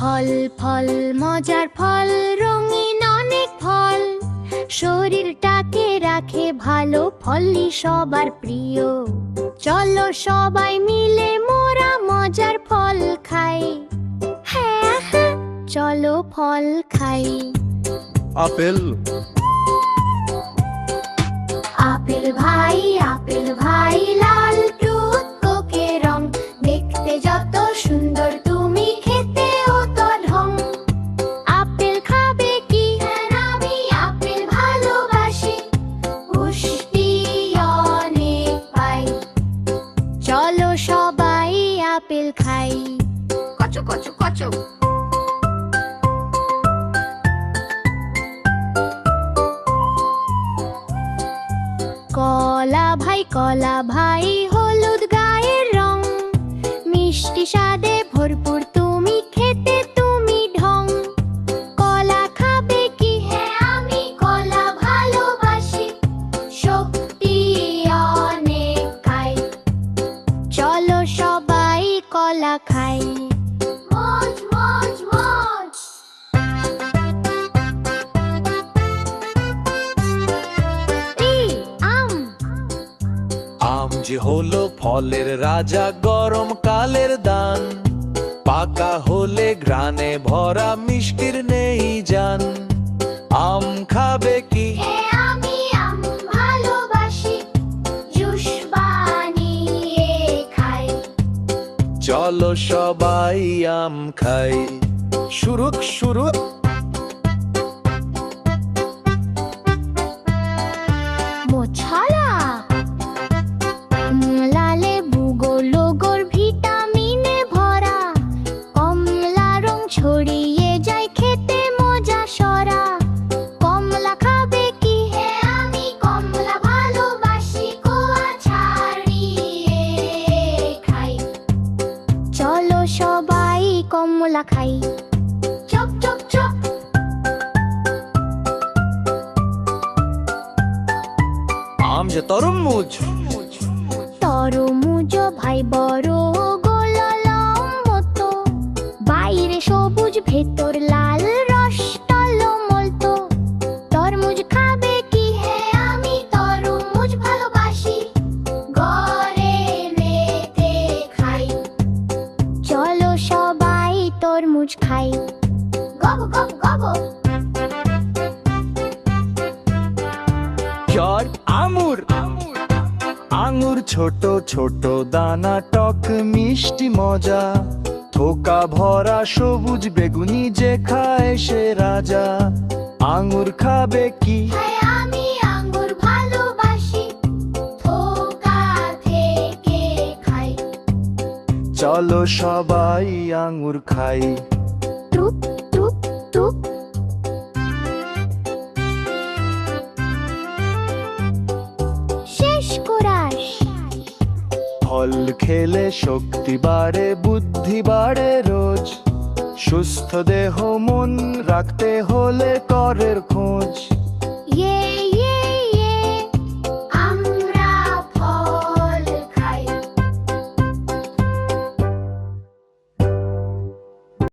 ফল ফল মজার ফল রঙিন অনেক ফল। শরীরটাকে রাখে ভালো ফলই সবার প্রিয়। চলো সবাই মিলে মোরা মজার ফল খাই। হ্যাঁ হ্যাঁ চলো ফল খাই। আপেল। আপেল ভাই কলা ভাই কলা ভাই হলুদ গায়ের রং। মিষ্টি স্বাদে ভরপুর হলো ফলের রাজা গরম কালের দান। পাকা হলে গ্রানে ভরা মিষ্টির নেই যান আম খাবে কি? চলো সবাই আম খাই। শুরুক শুরুক সবাই কমলা খাই। Chop chop chop. আম যে তরমুজ। তরমুজ ভাই বড় গোলাল মতো বাইরে সবুজ ভেতর লাল ছোট ছোট দানা টক মিষ্টি মজা। থোকা ভরা সবুজ বেগুনি যে খায় সে রাজা। আঙুর খাবে কি? আমি আঙ্গুর ভালোবাসি। থোকা থেকে খাই। চলো সবাই আঙুর খাই। ফল খেলে শক্তি বাড়ে বুদ্ধি বাড়ে রোজ। সুস্থ দেহ মন রাখতে হলে করের খোঁজ।